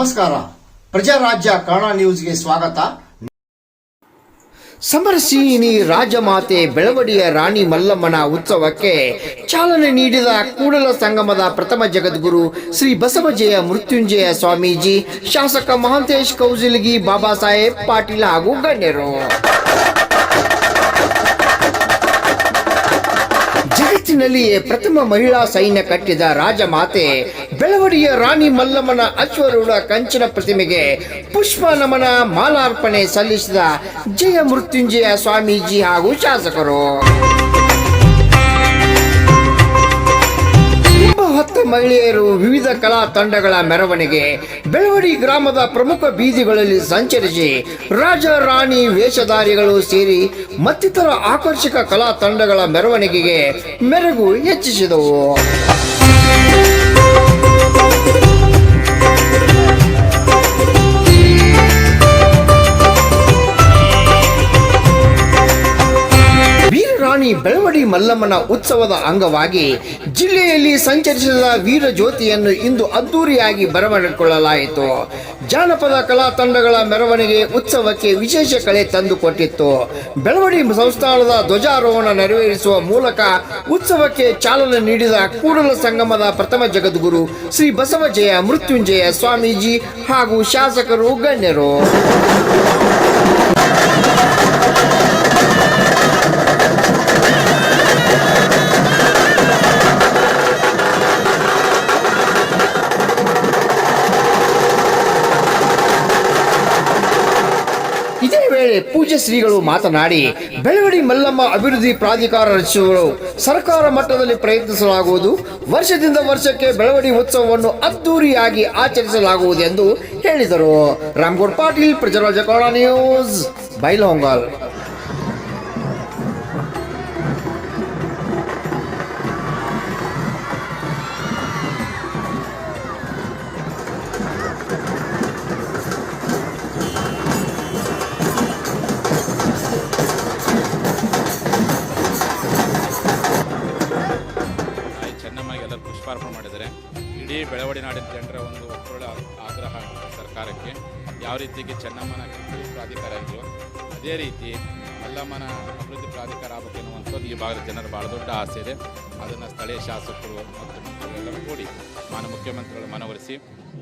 ನಮಸ್ಕಾರ. ಪ್ರಜಾರಾಜ್ಯ ಕನ್ನಡ ನ್ಯೂಸ್ಗೆ ಸ್ವಾಗತ. ಸಮರಸೀನಿ ರಾಜಮಾತೆ ಬೆಳವಡಿಯ ರಾಣಿ ಮಲ್ಲಮ್ಮನ ಉತ್ಸವಕ್ಕೆ ಚಾಲನೆ ನೀಡಿದ ಕೂಡಲ ಸಂಗಮದ ಪ್ರಥಮ ಜಗದ್ಗುರು ಶ್ರೀ ಬಸವಜಯ ಮೃತ್ಯುಂಜಯ ಸ್ವಾಮೀಜಿ, ಶಾಸಕ ಮಹಾಂತೇಶ್ ಕೌಜಿಲ್ಗಿ, ಬಾಬಾ ಸಾಹೇಬ್ ಪಾಟೀಲ್ ಹಾಗೂ ಗಣ್ಯರು. ಜಗತ್ತಿನಲ್ಲಿಯೇ ಪ್ರಥಮ ಮಹಿಳಾ ಸೈನ್ಯ ಕಟ್ಟಿದ ರಾಜಮಾತೆ ಬೆಳವಡಿಯ ರಾಣಿ ಮಲ್ಲಮ್ಮನ ಅಶ್ವರೂಢ ಕಂಚಿನ ಪ್ರತಿಮೆಗೆ ಪುಷ್ಪ ನಮನ ಮಾಲಾರ್ಪಣೆ ಸಲ್ಲಿಸಿದ ಜಯ ಮೃತ್ಯುಂಜಯ ಸ್ವಾಮೀಜಿ ಹಾಗೂ ಶಾಸಕರು. ಹತ್ತು ಮಹಿಳೆಯರು ವಿವಿಧ ಕಲಾ ತಂಡಗಳ ಮೆರವಣಿಗೆ ಬೆಳವಡಿ ಗ್ರಾಮದ ಪ್ರಮುಖ ಬೀದಿಗಳಲ್ಲಿ ಸಂಚರಿಸಿ ರಾಜ ರಾಣಿ ವೇಷಧಾರಿಗಳು ಸೇರಿ ಮತ್ತಿತರ ಆಕರ್ಷಕ ಕಲಾ ತಂಡಗಳ ಮೆರವಣಿಗೆಗೆ ಮೆರಗು ಹೆಚ್ಚಿಸಿದವು. ವೀರರಾಣಿ ಬೆಳವಡಿ ಮಲ್ಲಮ್ಮನ ಉತ್ಸವದ ಅಂಗವಾಗಿ ಜಿಲ್ಲೆಯಲ್ಲಿ ಸಂಚರಿಸಿದ ವೀರ ಜ್ಯೋತಿಯನ್ನು ಇಂದು ಅದ್ದೂರಿಯಾಗಿ ಬರಮಾಡಿಕೊಳ್ಳಲಾಯಿತು. ಜಾನಪದ ಕಲಾ ತಂಡಗಳ ಮೆರವಣಿಗೆ ಉತ್ಸವಕ್ಕೆ ವಿಶೇಷ ಕಳೆ ತಂದುಕೊಟ್ಟಿತ್ತು. ಬೆಳವಡಿ ಸಂಸ್ಥಾನದ ಧ್ವಜಾರೋಹಣ ನೆರವೇರಿಸುವ ಮೂಲಕ ಉತ್ಸವಕ್ಕೆ ಚಾಲನೆ ನೀಡಿದ ಕೂಡಲ ಸಂಗಮದ ಪ್ರಥಮ ಜಗದ್ಗುರು ಶ್ರೀ ಬಸವಜಯ ಮೃತ್ಯುಂಜಯ ಸ್ವಾಮೀಜಿ ಹಾಗೂ ಶಾಸಕರು ಗಣ್ಯರು. ವೇಳೆ ಪೂಜ್ಯ ಶ್ರೀಗಳು ಮಾತನಾಡಿ, ಬೆಳವಡಿ ಮಲ್ಲಮ್ಮ ಅಭಿವೃದ್ಧಿ ಪ್ರಾಧಿಕಾರ ರಚಿಸಲು ಸರ್ಕಾರ ಮಟ್ಟದಲ್ಲಿ ಪ್ರಯತ್ನಿಸಲಾಗುವುದು. ವರ್ಷದಿಂದ ವರ್ಷಕ್ಕೆ ಬೆಳವಡಿ ಉತ್ಸವವನ್ನು ಅದ್ದೂರಿಯಾಗಿ ಆಚರಿಸಲಾಗುವುದು ಎಂದು ಹೇಳಿದರು. ರಾಮ್ಗೌಡ್ ಪಾಟೀಲ್, ಪ್ರಜರಾಜ ನ್ಯೂಸ್, ಬೈಲಹೊಂಗಲ್. ಚೆನ್ನಮ್ಮಗೆ ಮಾಡಿದರೆ ಇಡೀ ಬೆಳವಡಿ ನಾಡಿನ ಜನರ ಒಂದು ಒಕ್ಕೂಟ ಆಗ್ರಹ ಸರ್ಕಾರಕ್ಕೆ. ಯಾವ ರೀತಿಗೆ ಚೆನ್ನಮ್ಮನ ಪ್ರಾಧಿಕಾರ ಇದೆಯೋ, ಅದೇ ರೀತಿ ಮಲ್ಲಮ್ಮನ ಅಭಿವೃದ್ಧಿ ಪ್ರಾಧಿಕಾರ ಆಗಬೇಕು ಎನ್ನುವಂಥದ್ದು ಈ ಭಾಗದ ಜನರ ಭಾಳ ದೊಡ್ಡ ಆಸೆ ಇದೆ. ಅದನ್ನು ಸ್ಥಳೀಯ ಶಾಸಕರು ಮತ್ತು ಎಲ್ಲರೂ ಕೂಡಿ ಮಾನ್ಯ ಮುಖ್ಯಮಂತ್ರಿಗಳು ಮನವೊಲಿಸಿ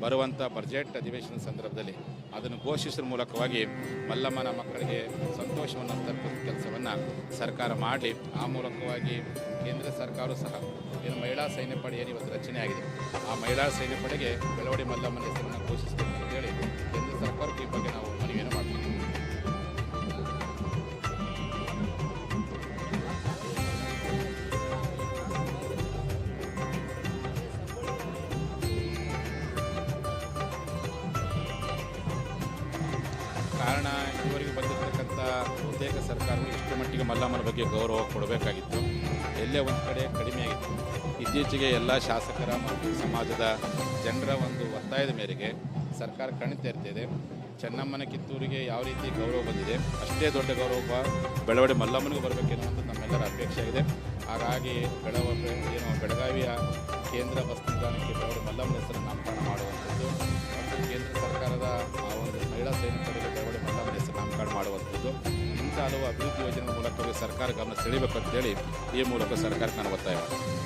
ಬರುವಂಥ ಬಜೆಟ್ ಅಧಿವೇಶನ ಸಂದರ್ಭದಲ್ಲಿ ಅದನ್ನು ಘೋಷಿಸುವ ಮೂಲಕವಾಗಿ ಮಲ್ಲಮ್ಮನ ಮಕ್ಕಳಿಗೆ ಸಂತೋಷವನ್ನು ತಲುಪಿಸುವ ಕೆಲಸವನ್ನು ಸರ್ಕಾರ ಮಾಡಲಿ. ಆ ಮೂಲಕವಾಗಿ ಕೇಂದ್ರ ಸರ್ಕಾರವೂ ಸಹ ಏನು ಮಹಿಳಾ ಸೈನ್ಯ ಪಡೆ ಏನು ಇವತ್ತು ರಚನೆ ಆಗಿದೆ. ಆ ಮಹಿಳಾ ಸೈನ್ಯ ಪಡೆಗೆ ಬೆಳವಡಿ ಮಲ್ಲಮ್ಮನ ಹೆಸರನ್ನು ಘೋಷಿಸಬೇಕು ಅಂತೇಳಿ ಕೇಂದ್ರ ಸರ್ಕಾರಕ್ಕೆ ಕಾರಣ ಇದುವರೆಗೂ ಬಂದಿರತಕ್ಕಂಥ ಬಹುತೇಕ ಸರ್ಕಾರಗಳು ಎಷ್ಟು ಮಟ್ಟಿಗೆ ಮಲ್ಲಮ್ಮನ ಬಗ್ಗೆ ಗೌರವ ಕೊಡಬೇಕಾಗಿತ್ತು, ಎಲ್ಲೇ ಒಂದು ಕಡೆ ಕಡಿಮೆ ಆಗಿತ್ತು. ಇತ್ತೀಚೆಗೆ ಎಲ್ಲ ಶಾಸಕರ ಮತ್ತು ಸಮಾಜದ ಜನರ ಒಂದು ಒತ್ತಾಯದ ಮೇರೆಗೆ ಸರ್ಕಾರ ಕಣ್ಣು ತೆರೆದಿದೆ. ಚೆನ್ನಮ್ಮನ ಕಿತ್ತೂರಿಗೆ ಯಾವ ರೀತಿ ಗೌರವ ಬಂದಿದೆ, ಅಷ್ಟೇ ದೊಡ್ಡ ಗೌರವ ಬೆಳವಡಿ ಮಲ್ಲಮ್ಮನಿಗೂ ಬರಬೇಕೆನ್ನುವಂಥದ್ದು ನಮ್ಮೆಲ್ಲರ ಅಪೇಕ್ಷೆ ಆಗಿದೆ. ಹಾಗಾಗಿ ಬೆಳವ, ಏನು ಬೆಳಗಾವಿಯ ಕೇಂದ್ರ ಬಸ್ ನಿಲ್ದಾಣಕ್ಕೆ ಬೆಳವಡೆ ಮಲ್ಲಮ್ಮನ ಹೆಸರು ನಾಮಕರಣ ಮಾಡುವಂಥದ್ದು, ಮತ್ತು ಕೇಂದ್ರ ಸರ್ಕಾರದ ಆ ಒಂದು ಮಹಿಳಾ ಸೈನಿಕರಿಗೆ ಹಲವು ಅಭಿವೃದ್ಧಿ ಯೋಜನೆ ಮೂಲಕವೇ ಸರ್ಕಾರ ಗಮನ ಹೇಳಿ ಈ ಮೂಲಕ ಸರ್ಕಾರ ಒತ್ತಾಯ ಮಾಡ್ತೀನಿ